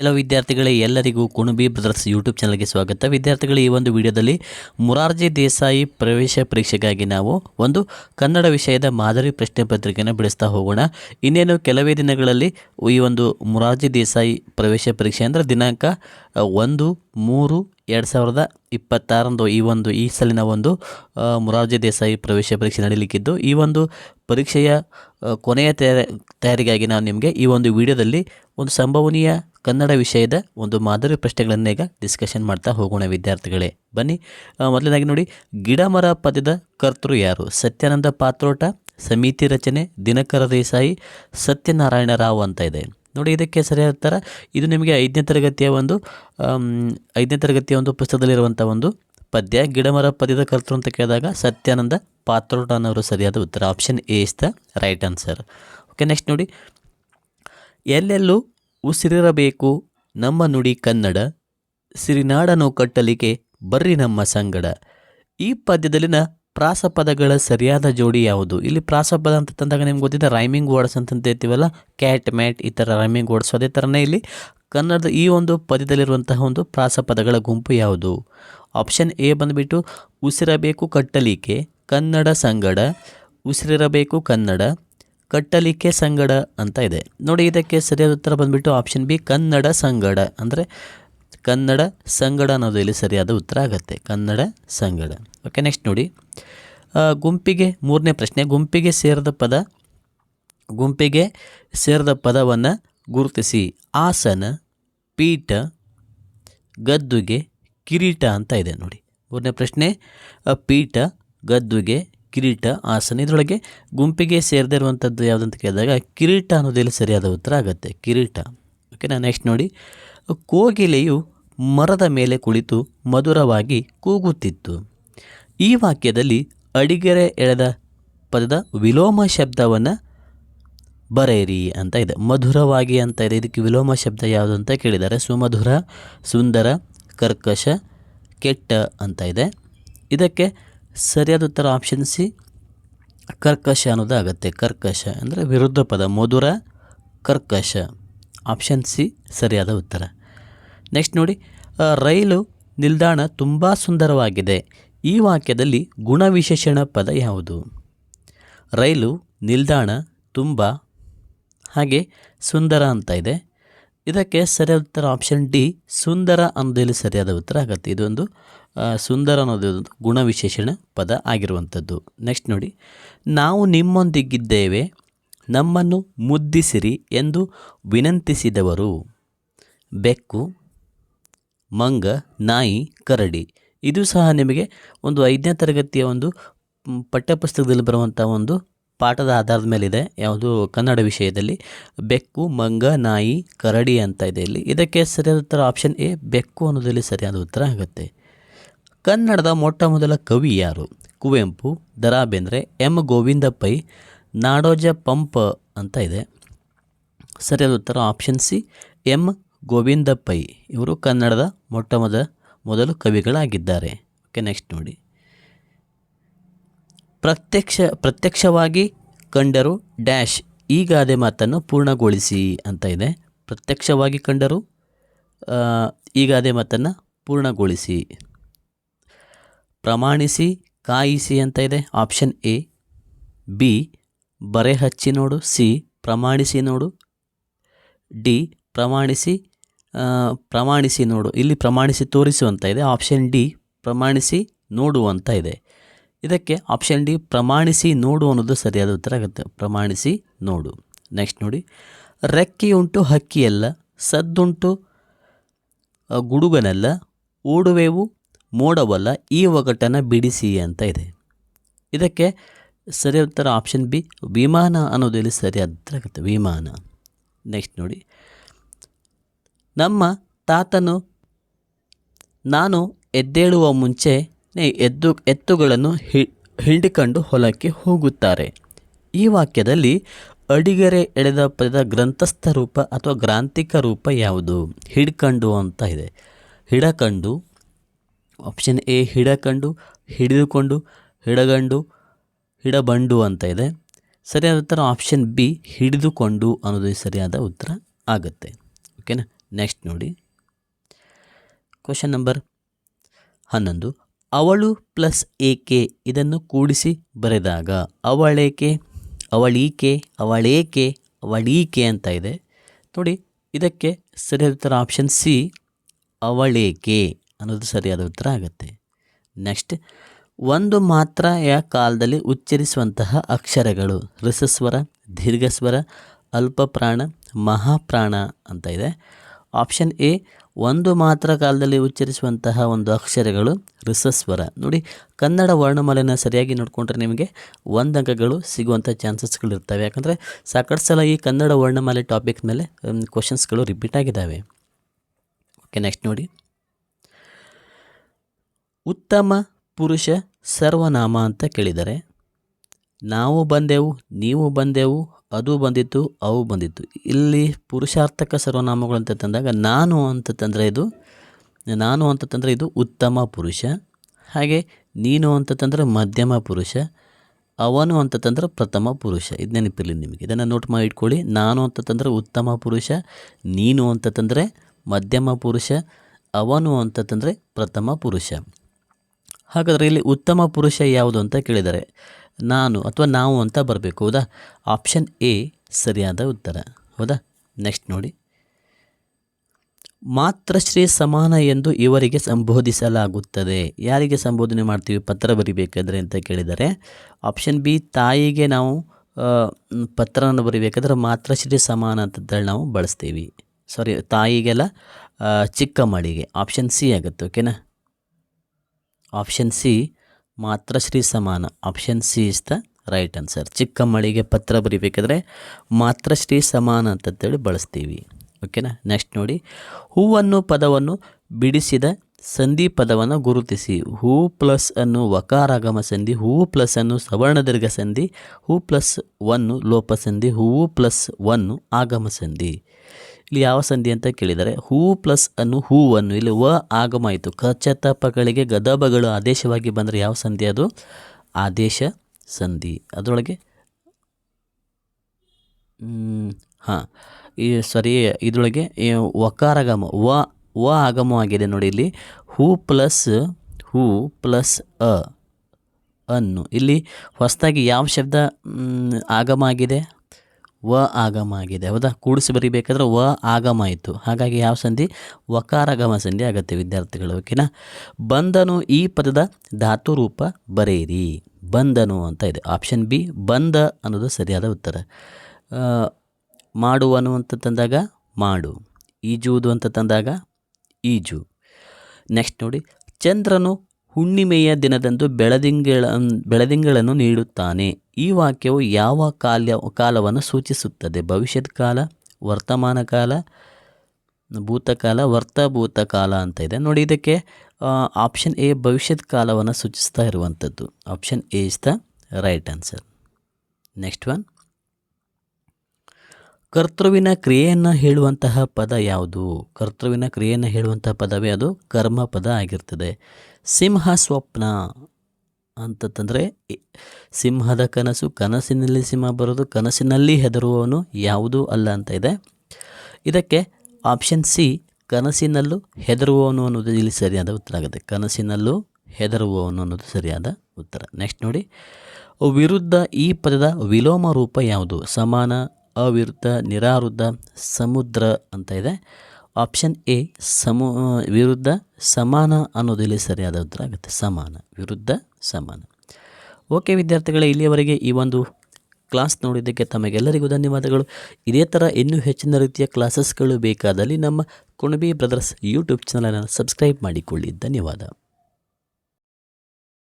ಎಲ್ಲ ವಿದ್ಯಾರ್ಥಿಗಳೇ, ಎಲ್ಲರಿಗೂ ಕುಣಬಿ ಬ್ರದರ್ಸ್ ಯೂಟ್ಯೂಬ್ ಚಾನಲ್ಗೆ ಸ್ವಾಗತ. ವಿದ್ಯಾರ್ಥಿಗಳು, ಈ ಒಂದು ವಿಡಿಯೋದಲ್ಲಿ ಮುರಾರ್ಜಿ ದೇಸಾಯಿ ಪ್ರವೇಶ ಪರೀಕ್ಷೆಗಾಗಿ ನಾವು ಒಂದು ಕನ್ನಡ ವಿಷಯದ ಮಾದರಿ ಪ್ರಶ್ನೆ ಪತ್ರಿಕೆಯನ್ನು ಬಿಡಿಸ್ತಾ ಹೋಗೋಣ. ಇನ್ನೇನು ಕೆಲವೇ ದಿನಗಳಲ್ಲಿ ಈ ಒಂದು ಮುರಾರ್ಜಿ ದೇಸಾಯಿ ಪ್ರವೇಶ ಪರೀಕ್ಷೆ ಅಂದರೆ ದಿನಾಂಕ ಒಂದು, ಮೂರು, ಎರಡು ಸಾವಿರದ ಇಪ್ಪತ್ತಾರಂದು ಈ ಒಂದು, ಈ ಸಲಿನ ಒಂದು ಮುರಾರ್ಜಿ ದೇಸಾಯಿ ಪ್ರವೇಶ ಪರೀಕ್ಷೆ ನಡೀಲಿಕ್ಕಿದ್ದು. ಈ ಒಂದು ಪರೀಕ್ಷೆಯ ಕೊನೆಯ ತಯಾರಿ, ತಯಾರಿಗಾಗಿ ನಾವು ನಿಮಗೆ ಈ ಒಂದು ವಿಡಿಯೋದಲ್ಲಿ ಒಂದು ಸಂಭವನೀಯ ಕನ್ನಡ ವಿಷಯದ ಒಂದು ಮಾದರಿ ಪ್ರಶ್ನೆಗಳನ್ನು ಈಗ ಡಿಸ್ಕಷನ್ ಮಾಡ್ತಾ ಹೋಗೋಣ ವಿದ್ಯಾರ್ಥಿಗಳೇ. ಬನ್ನಿ ಮೊದಲನೇದಾಗಿ ನೋಡಿ, ಗಿಡ ಮರ ಪದ್ಯದ ಕರ್ತೃ ಯಾರು? ಸತ್ಯಾನಂದ ಪಾತ್ರೋಟ, ಸಮಿತಿ ರಚನೆ, ದಿನಕರ ದೇಸಾಯಿ, ಸತ್ಯನಾರಾಯಣ ರಾವ್ ಅಂತ ಇದೆ. ನೋಡಿ, ಇದಕ್ಕೆ ಸರಿಯಾದ ಥರ ಇದು ನಿಮಗೆ ಐದನೇ ತರಗತಿಯ ಒಂದು ಐದನೇ ತರಗತಿಯ ಒಂದು ಪುಸ್ತಕದಲ್ಲಿರುವಂಥ ಒಂದು ಪದ್ಯ. ಗಿಡಮರ ಪದ್ಯದ ಕರ್ತೃ ಅಂತ ಕೇಳಿದಾಗ ಸತ್ಯಾನಂದ ಪಾತ್ರೋಟ ಅನ್ನೋರು ಸರಿಯಾದ ಉತ್ತರ. Option A is the right answer okay next ನೋಡಿ, ಎಲ್ಲೆಲ್ಲೂ ಉಸಿರಿರಬೇಕು. ನಮ್ಮ ನುಡಿ ಕನ್ನಡ, ಸಿರಿನಾಡನು ಕಟ್ಟಲಿಕ್ಕೆ ಬರ್ರಿ ನಮ್ಮ ಸಂಗಡ. ಈ ಪದ್ಯದಲ್ಲಿನ ಪ್ರಾಸಪದಗಳ ಸರಿಯಾದ ಜೋಡಿ ಯಾವುದು? ಇಲ್ಲಿ ಪ್ರಾಸಪದ ಅಂತ ತಂದಾಗ ನಿಮ್ಗೆ ಗೊತ್ತಿದೆ ರೈಮಿಂಗ್ ವರ್ಡ್ಸ್ ಅಂತ ಹೇಳ್ತೀವಲ್ಲ ಕ್ಯಾಟ್ ಮ್ಯಾಟ್ ಈ ಥರ ರೈಮಿಂಗ್ ವರ್ಡ್ಸ್ ಅದೇ ಥರನೇ ಇಲ್ಲಿ ಕನ್ನಡದ ಈ ಒಂದು ಪದ್ಯದಲ್ಲಿರುವಂತಹ ಒಂದು ಪ್ರಾಸಪದಗಳ ಗುಂಪು ಯಾವುದು? ಆಪ್ಷನ್ ಎ ಬಂದುಬಿಟ್ಟು, ಉಸಿರಬೇಕು ಕಟ್ಟಲಿಕೆ ಕನ್ನಡ ಸಂಗಡ, ಉಸಿರಿರಬೇಕು ಕನ್ನಡ ಕಟ್ಟಲಿಕ್ಕೆ ಸಂಗಡ ಅಂತ ಇದೆ. ನೋಡಿ, ಇದಕ್ಕೆ ಸರಿಯಾದ ಉತ್ತರ ಬಂದುಬಿಟ್ಟು ಆಪ್ಷನ್ ಬಿ ಕನ್ನಡ ಸಂಗಡ. ಅಂದರೆ ಕನ್ನಡ ಸಂಗಡ ಅನ್ನೋದು ಇಲ್ಲಿ ಸರಿಯಾದ ಉತ್ತರ ಆಗುತ್ತೆ. ಕನ್ನಡ ಸಂಗಡ. ಓಕೆ ನೆಕ್ಸ್ಟ್ ನೋಡಿ. ಗುಂಪಿಗೆ ಮೂರನೇ ಪ್ರಶ್ನೆ. ಗುಂಪಿಗೆ ಸೇರಿದ ಪದ, ಗುಂಪಿಗೆ ಸೇರಿದ ಪದವನ್ನು ಗುರುತಿಸಿ. ಆಸನ, ಪೀಠ, ಗದ್ದುಗೆ ಕಿರೀಟ ಅಂತ ಇದೆ ನೋಡಿ. ಮೂರನೇ ಪ್ರಶ್ನೆ. ಪೀಠ, ಗದ್ದುಗೆ ಕಿರೀಟ ಆಸನ. ಇದರೊಳಗೆ ಗುಂಪಿಗೆ ಸೇರದೇ ಇರುವಂಥದ್ದು ಯಾವುದಂತ ಕೇಳಿದಾಗ ಕಿರೀಟ ಅನ್ನೋದಿಲ್ಲಿ ಸರಿಯಾದ ಉತ್ತರ ಆಗುತ್ತೆ. ಕಿರೀಟ. ಓಕೆನಾ ನೆಕ್ಸ್ಟ್ ನೋಡಿ. ಕೋಗಿಲೆಯು ಮರದ ಮೇಲೆ ಕುಳಿತು ಮಧುರವಾಗಿ ಕೂಗುತ್ತಿತ್ತು. ಈ ವಾಕ್ಯದಲ್ಲಿ ಅಡಿಗೆರೆ ಎಳೆದ ಪದದ ವಿಲೋಮ ಶಬ್ದವನ್ನು ಬರೆಯಿರಿ ಅಂತ ಇದೆ. ಮಧುರವಾಗಿ ಅಂತ ಇದೆ. ಇದಕ್ಕೆ ವಿಲೋಮ ಶಬ್ದ ಯಾವುದು ಅಂತ ಕೇಳಿದ್ದಾರೆ. ಸುಮಧುರ, ಸುಂದರ, ಕರ್ಕಶ, ಕೆಟ್ಟ ಅಂತ ಇದೆ. ಇದಕ್ಕೆ ಸರಿಯಾದ ಉತ್ತರ ಆಪ್ಷನ್ ಸಿ, ಕರ್ಕಶ ಅನ್ನೋದು ಆಗುತ್ತೆ. ಕರ್ಕಶ ಅಂದರೆ ವಿರುದ್ಧ ಪದ, ಮಧುರ ಕರ್ಕಶ. ಆಪ್ಷನ್ ಸಿ, ಸರಿಯಾದ ಉತ್ತರ. ನೆಕ್ಸ್ಟ್ ನೋಡಿ ರೈಲು ನಿಲ್ದಾಣ ತುಂಬ ಸುಂದರವಾಗಿದೆ. ಈ ವಾಕ್ಯದಲ್ಲಿ ಗುಣವಿಶೇಷಣ ಪದ ಯಾವುದು? ರೈಲು ನಿಲ್ದಾಣ ತುಂಬ, ಹಾಗೆ ಸುಂದರ ಅಂತ ಇದೆ. ಇದಕ್ಕೆ ಸರಿಯಾದ ಉತ್ತರ ಆಪ್ಷನ್ ಡಿ ಸುಂದರ ಅನ್ನೋದಲ್ಲಿ ಸರಿಯಾದ ಉತ್ತರ ಆಗುತ್ತೆ. ಇದೊಂದು ಸುಂದರ ಅನ್ನೋದು ಗುಣ ಗುಣವಿಶೇಷಣ ಪದ ಆಗಿರುವಂಥದ್ದು. ನೆಕ್ಸ್ಟ್ ನೋಡಿ, ನಾವು ನಿಮ್ಮೊಂದಿಗಿದ್ದೇವೆ, ನಮ್ಮನ್ನು ಮುದ್ದಿಸಿರಿ ಎಂದು ವಿನಂತಿಸಿದವರು. ಬೆಕ್ಕು, ಮಂಗ, ನಾಯಿ, ಕರಡಿ. ಇದು ಸಹ ನಿಮಗೆ ಒಂದು ಐದನೇ ತರಗತಿಯ ಒಂದು ಪಠ್ಯಪುಸ್ತಕದಲ್ಲಿ ಬರುವಂಥ ಒಂದು ಪಾಠದ ಆಧಾರದ ಮೇಲಿದೆ. ಯಾವುದು ಕನ್ನಡ ವಿಷಯದಲ್ಲಿ ಬೆಕ್ಕು, ಮಂಗ, ನಾಯಿ, ಕರಡಿ ಅಂತ ಇದೆ ಇಲ್ಲಿ. ಇದಕ್ಕೆ ಸರಿಯಾದ ಉತ್ತರ ಆಪ್ಷನ್ ಎ, ಬೆಕ್ಕು ಅನ್ನೋದಲ್ಲಿ ಸರಿಯಾದ ಉತ್ತರ ಆಗುತ್ತೆ. ಕನ್ನಡದ ಮೊಟ್ಟ ಮೊದಲ ಕವಿ ಯಾರು? ಕುವೆಂಪು ದ ಬೇಂದ್ರೆ ಎಂ. ಗೋವಿಂದ ಪೈ ನಾಡೋಜ ಪಂಪ ಅಂತ ಇದೆ. ಸರಿಯಾದ ಉತ್ತರ option C, M. Govinda Pai ಇವರು ಕನ್ನಡದ ಮೊಟ್ಟ ಮೊದಲ ಮೊದಲು ಕವಿಗಳಾಗಿದ್ದಾರೆ. ಓಕೆ ನೆಕ್ಸ್ಟ್ ನೋಡಿ. ಪ್ರತ್ಯಕ್ಷ, ಪ್ರತ್ಯಕ್ಷವಾಗಿ ಕಂಡರು ಡ್ಯಾಶ್. ಈ ಗಾದೆ ಮಾತನ್ನು ಪೂರ್ಣಗೊಳಿಸಿ ಅಂತ ಇದೆ. ಪ್ರತ್ಯಕ್ಷವಾಗಿ ಕಂಡರು ಈ ಗಾದೆ ಮಾತನ್ನು ಪೂರ್ಣಗೊಳಿಸಿ. ಪ್ರಮಾಣಿಸಿ, ಕಾಯಿಸಿ ಅಂತ ಇದೆ. ಆಪ್ಷನ್ ಎ, ಬಿ ಬರೆ ಹಚ್ಚಿ ನೋಡು. ಸಿ, ಪ್ರಮಾಣಿಸಿ ನೋಡು. ಡಿ, ಪ್ರಮಾಣಿಸಿ ಪ್ರಮಾಣಿಸಿ ನೋಡು. ಇಲ್ಲಿ ಪ್ರಮಾಣಿಸಿ ತೋರಿಸು ಅಂತ ಇದೆ. ಆಪ್ಷನ್ ಡಿ, ಪ್ರಮಾಣಿಸಿ ನೋಡು ಅಂತ ಇದೆ. ಇದಕ್ಕೆ ಆಪ್ಷನ್ ಡಿ ಪ್ರಮಾಣಿಸಿ ನೋಡು ಅನ್ನೋದು ಸರಿಯಾದ ಉತ್ತರ ಆಗುತ್ತೆ. ಪ್ರಮಾಣಿಸಿ ನೋಡು. ನೆಕ್ಸ್ಟ್ ನೋಡಿ. ರೆಕ್ಕೆಯುಂಟು ಹಕ್ಕಿಯಲ್ಲ, ಸದ್ದುಂಟು ಗುಡುಗನಲ್ಲ, ಓಡುವೆವು ಮೋಡವಲ್ಲ, ಈ ಒಗಟನ್ನು ಬಿಡಿಸಿ ಅಂತ ಇದೆ. ಇದಕ್ಕೆ ಸರಿಯಾದ ಉತ್ತರ ಆಪ್ಷನ್ ಬಿ ವಿಮಾನ ಅನ್ನೋದು ಇಲ್ಲಿ ಸರಿಯಾದ ಉತ್ತರ ಆಗುತ್ತೆ. ವಿಮಾನ. ನೆಕ್ಸ್ಟ್ ನೋಡಿ. ನಮ್ಮ ತಾತನು, ನಾನು ಎದ್ದೇಳುವ ಮುಂಚೆ ಎದ್ದು, ಎತ್ತುಗಳನ್ನು ಹಿ, ಹಿಂಡಿಕೊಂಡು ಹೊಲಕ್ಕೆ ಹೋಗುತ್ತಾರೆ. ಈ ವಾಕ್ಯದಲ್ಲಿ ಅಡಿಗೆರೆ ಎಳೆದ ಪದದ ಗ್ರಂಥಸ್ಥ ರೂಪ ಅಥವಾ ಗ್ರಾಂಥಿಕ ರೂಪ ಯಾವುದು? ಹಿಡ್ಕಂಡು ಅಂತ ಇದೆ. ಹಿಡಕಂಡು ಆಪ್ಷನ್ ಎ ಹಿಡಕಂಡು, ಹಿಡಿದುಕೊಂಡು, ಹಿಡಗಂಡು, ಹಿಡಬಂಡು ಅಂತ ಇದೆ. ಸರಿಯಾದ ಉತ್ತರ ಆಪ್ಷನ್ ಬಿ ಹಿಡಿದುಕೊಂಡು ಅನ್ನೋದು ಸರಿಯಾದ ಉತ್ತರ ಆಗುತ್ತೆ. ಓಕೆನಾ ನೆಕ್ಸ್ಟ್ ನೋಡಿ. ಕ್ವಶನ್ ನಂಬರ್ ಹನ್ನೊಂದು. ಅವಳು ಪ್ಲಸ್ ಏಕೆ ಇದನ್ನು ಕೂಡಿಸಿ ಬರೆದಾಗ, ಅವಳೇಕೆ, ಅವಳೀಕೆ ಅವಳೇಕೆ, ಅವಳೀಕೆ ಅಂತ ಇದೆ. ನೋಡಿ, ಇದಕ್ಕೆ ಸರಿಯಾದ ಉತ್ತರ ಆಪ್ಷನ್ ಸಿ ಅವಳೇಕೆ ಅನ್ನೋದು ಸರಿಯಾದ ಉತ್ತರ ಆಗುತ್ತೆ. ನೆಕ್ಸ್ಟ್ ಒಂದು ಮಾತ್ರೆಯ ಕಾಲದಲ್ಲಿ ಉಚ್ಚರಿಸುವಂತಹ ಅಕ್ಷರಗಳು ರಸಸ್ವರ ದೀರ್ಘಸ್ವರ, ಅಲ್ಪಪ್ರಾಣ, ಮಹಾಪ್ರಾಣ ಅಂತ ಇದೆ. ಆಪ್ಷನ್ ಎ ಒಂದು ಮಾತ್ರ ಕಾಲದಲ್ಲಿ ಉಚ್ಚರಿಸುವಂತಹ ಒಂದು ಅಕ್ಷರಗಳು ಋಸಸ್ವರ. ನೋಡಿ, ಕನ್ನಡ ವರ್ಣಮಾಲೆನ ಸರಿಯಾಗಿ ನೋಡಿಕೊಂಡ್ರೆ ನಿಮಗೆ ಒಂದು ಅಂಕಗಳು ಸಿಗುವಂಥ ಚಾನ್ಸಸ್ಗಳು ಇರ್ತವೆ. ಯಾಕಂದರೆ ಸಾಕಷ್ಟು ಸಲ ಈ ಕನ್ನಡ ವರ್ಣಮಾಲೆ ಟಾಪಿಕ್ ಮೇಲೆ ಕ್ವಶನ್ಸ್ಗಳು ರಿಪೀಟ್ ಆಗಿದ್ದಾವೆ ಓಕೆ ನೆಕ್ಸ್ಟ್ ನೋಡಿ. ಉತ್ತಮ, ಪುರುಷ, ಸರ್ವನಾಮ ಅಂತ ಕೇಳಿದರೆ ನಾವು ಬಂದೆವು, ನೀವು ಬಂದೆವು, ಅದು ಬಂದಿತ್ತು, ಅವು ಬಂದಿತ್ತು. ಇಲ್ಲಿ ಪುರುಷಾರ್ಥಕ ಸರ್ವನಾಮಗಳು ಅಂತ ತಂದಾಗ ನಾನು ಅಂತ ತಂದರೆ ಇದು, ನಾನು ಅಂತ ತಂದರೆ ಇದು ಉತ್ತಮ ಪುರುಷ. ಹಾಗೆ ನೀನು ಅಂತ ತಂದರೆ ಮಧ್ಯಮ ಪುರುಷ, ಅವನು ಅಂತ ತಂದ್ರೆ ಪ್ರಥಮ ಪುರುಷ. ಇದು ನೆನಪಿರಲಿ ನಿಮಗೆ. ಇದನ್ನು ನೋಟ್ ಮಾಡಿ ಇಟ್ಕೊಳ್ಳಿ. ನಾನು ಅಂತ ತಂದರೆ ಉತ್ತಮ ಪುರುಷ, ನೀನು ಅಂತ ತಂದರೆ ಮಧ್ಯಮ ಪುರುಷ, ಅವನು ಅಂತ ತಂದರೆ ಪ್ರಥಮ ಪುರುಷ. ಹಾಗಾದರೆ ಇಲ್ಲಿ ಉತ್ತಮ ಪುರುಷ ಯಾವುದು ಅಂತ ಕೇಳಿದ್ದಾರೆ ನಾನು ಅಥವಾ ನಾವು ಅಂತ ಬರಬೇಕು, ಹೌದಾ? ಆಪ್ಷನ್ ಎ ಸರಿಯಾದ ಉತ್ತರ, ಹೌದಾ? ನೆಕ್ಸ್ಟ್ ನೋಡಿ. ಮಾತ್ರಶ್ರೀ ಸಮಾನ ಎಂದು ಇವರಿಗೆ ಸಂಬೋಧಿಸಲಾಗುತ್ತದೆ. ಯಾರಿಗೆ ಸಂಬೋಧನೆ ಮಾಡ್ತೀವಿ? ಪತ್ರ ಬರಿಬೇಕಾದ್ರೆ ಅಂತ ಕೇಳಿದರೆ, ಆಪ್ಷನ್ ಬಿ, ತಾಯಿಗೆ ನಾವು ಪತ್ರವನ್ನು ಬರಿಬೇಕಾದ್ರೆ ಮಾತ್ರಶ್ರೀ ಸಮಾನ ಅಂತೇಳಿ ನಾವು ಬಳಸ್ತೀವಿ. ಸಾರಿ, ತಾಯಿಗೆಲ್ಲ ಚಿಕ್ಕ ಮಳಿಗೆ ಆಪ್ಷನ್ ಸಿ ಆಗುತ್ತೆ, ಓಕೆನಾ? ಆಪ್ಷನ್ ಸಿ ಮಾತ್ರಶ್ರೀ ಸಮಾನ. Option C is the right answer ಚಿಕ್ಕ ಮಳಿಗೆ ಪತ್ರ ಬರಿಬೇಕಾದ್ರೆ ಮಾತ್ರಶ್ರೀ ಸಮಾನ ಅಂತಂತೇಳಿ ಬಳಸ್ತೀವಿ. ಓಕೆನಾ ನೆಕ್ಸ್ಟ್ ನೋಡಿ. ಹೂವನ್ನು ಪದವನ್ನು ಬಿಡಿಸಿದ ಸಂಧಿ ಪದವನ್ನು ಗುರುತಿಸಿ. ಹೂ ಪ್ಲಸ್ ಅನ್ನು ವಕಾರಾಗಮ ಸಂಧಿ, ಹೂ ಪ್ಲಸ್ ಅನ್ನು ಸವರ್ಣ ದೀರ್ಘ ಸಂಧಿ, ಹೂ ಪ್ಲಸ್ ಒನ್ನು ಲೋಪ ಸಂಧಿ ಹೂವು ಪ್ಲಸ್ ಒನ್ನು ಆಗಮ ಸಂಧಿ. ಇಲ್ಲಿ ಯಾವ ಸಂಧಿ ಅಂತ ಕೇಳಿದರೆ, ಹೂ ಪ್ಲಸ್ ಅನ್ನು ಹೂವನ್ನು, ಇಲ್ಲಿ ವ ಆಗಮ ಆಯಿತು. ಕಚತಪಗಳಿಗೆ ಗದಬಗಳು ಆದೇಶವಾಗಿ ಬಂದರೆ ಯಾವ ಸಂಧಿ ಅದು? ಆದೇಶ ಸಂಧಿ. ಅದರೊಳಗೆ ಹಾಂ, ಈ ಸಾರಿ ಇದರೊಳಗೆ ವಕಾರಗಮ, ವ ವ ಆಗಮವಾಗಿದೆ ನೋಡಿ ಇಲ್ಲಿ. ಹೂ ಪ್ಲಸ್ ಹೂ ಪ್ಲಸ್ ಅ ಅನ್ನು. ಇಲ್ಲಿ ಹೊಸದಾಗಿ ಯಾವ ಶಬ್ದ ಆಗಮ ಆಗಿದೆ? ವ ಆಗಮ ಆಗಿದೆ. ಹೌದಾ? ಕೂಡಿಸಿ ಬರಿಬೇಕಾದ್ರೆ ವ ಆಗಮ ಆಯಿತು. ಹಾಗಾಗಿ ಯಾವ ಸಂಧಿ? ವಕಾರಗಮ ಸಂಧಿ ಆಗುತ್ತೆ ವಿದ್ಯಾರ್ಥಿಗಳು. ಓಕೆನಾ? ಬಂದನು ಈ ಪದದ ಧಾತು ರೂಪ ಬರೆಯಿರಿ. ಬಂದನು ಅಂತ ಇದೆ. ಆಪ್ಷನ್ ಬಿ ಬಂದ ಅನ್ನೋದು ಸರಿಯಾದ ಉತ್ತರ. ಮಾಡುವನು ಅಂತ ತಂದಾಗ ಮಾಡು. ಈಜುವುದು ಅಂತ ತಂದಾಗ ಈಜು. ನೆಕ್ಸ್ಟ್ ನೋಡಿ. ಚಂದ್ರನು ಹುಣ್ಣಿಮೆಯ ದಿನದಂದು ಬೆಳದಿಂಗಳ, ಬೆಳದಿಂಗಳನ್ನು ನೀಡುತ್ತಾನೆ. ಈ ವಾಕ್ಯವು ಯಾವ ಕಾಲ ಕಾಲವನ್ನು ಸೂಚಿಸುತ್ತದೆ? ಭವಿಷ್ಯದ ಕಾಲ, ವರ್ತಮಾನ ಕಾಲ, ಭೂತಕಾಲ, ವರ್ತಭೂತ ಕಾಲ ಅಂತ ಇದೆ. ನೋಡಿ ಇದಕ್ಕೆ ಆಪ್ಷನ್ ಎ ಭವಿಷ್ಯದ ಕಾಲವನ್ನು ಸೂಚಿಸ್ತಾ ಇರುವಂಥದ್ದು. Option A is the right answer next one ಕರ್ತೃವಿನ ಕ್ರಿಯೆಯನ್ನು ಹೇಳುವಂತಹ ಪದ ಯಾವುದು? ಕರ್ತೃವಿನ ಕ್ರಿಯೆಯನ್ನು ಹೇಳುವಂತಹ ಪದವೇ ಅದು? ಕರ್ಮ ಪದ ಆಗಿರ್ತದೆ. ಸಿಂಹ ಸ್ವಪ್ನ ಅಂತಂದರೆ ಸಿಂಹದ ಕನಸು, ಕನಸಿನಲ್ಲಿ ಸಿಂಹ ಬರೋದು, ಕನಸಿನಲ್ಲಿ ಹೆದರುವವನು ಯಾವುದೂ ಅಲ್ಲ ಅಂತ ಇದೆ. ಇದಕ್ಕೆ ಆಪ್ಷನ್ ಸಿ ಕನಸಿನಲ್ಲೂ ಹೆದರುವವನು ಅನ್ನೋದು ಇಲ್ಲಿ ಸರಿಯಾದ ಉತ್ತರ ಆಗುತ್ತೆ. ಕನಸಿನಲ್ಲೂ ಹೆದರುವವನು ಅನ್ನೋದು ಸರಿಯಾದ ಉತ್ತರ. ನೆಕ್ಸ್ಟ್ ನೋಡಿ. ವಿರುದ್ಧ ಈ ಪದದ ವಿಲೋಮ ರೂಪ ಯಾವುದು? ಸಮಾನ ಅವಿರುದ್ಧ, ನಿರಾರುದ್ಧ, ಸಮುದ್ರ ಅಂತ ಇದೆ. ಆಪ್ಷನ್ ಎ ಸಮು, ವಿರುದ್ಧ, ಸಮಾನ ಅನ್ನೋದಿಲ್ಲಿ ಸರಿಯಾದ ಉತ್ತರ ಆಗುತ್ತೆ. ಸಮಾನ, ವಿರುದ್ಧ, ಸಮಾನ. ಓಕೆ ವಿದ್ಯಾರ್ಥಿಗಳೇ, ಇಲ್ಲಿಯವರೆಗೆ ಈ ಒಂದು ಕ್ಲಾಸ್ ನೋಡಿದ್ದಕ್ಕೆ ತಮಗೆಲ್ಲರಿಗೂ ಧನ್ಯವಾದಗಳು. ಇದೇ ಥರ ಇನ್ನೂ ಹೆಚ್ಚಿನ ರೀತಿಯ ಕ್ಲಾಸಸ್ಗಳು ಬೇಕಾದಲ್ಲಿ ನಮ್ಮ ಕುಣಬಿ ಬ್ರದರ್ಸ್ ಯೂಟ್ಯೂಬ್ ಚಾನಲನ್ನು ಸಬ್ಸ್ಕ್ರೈಬ್ ಮಾಡಿಕೊಳ್ಳಿ. ಧನ್ಯವಾದ.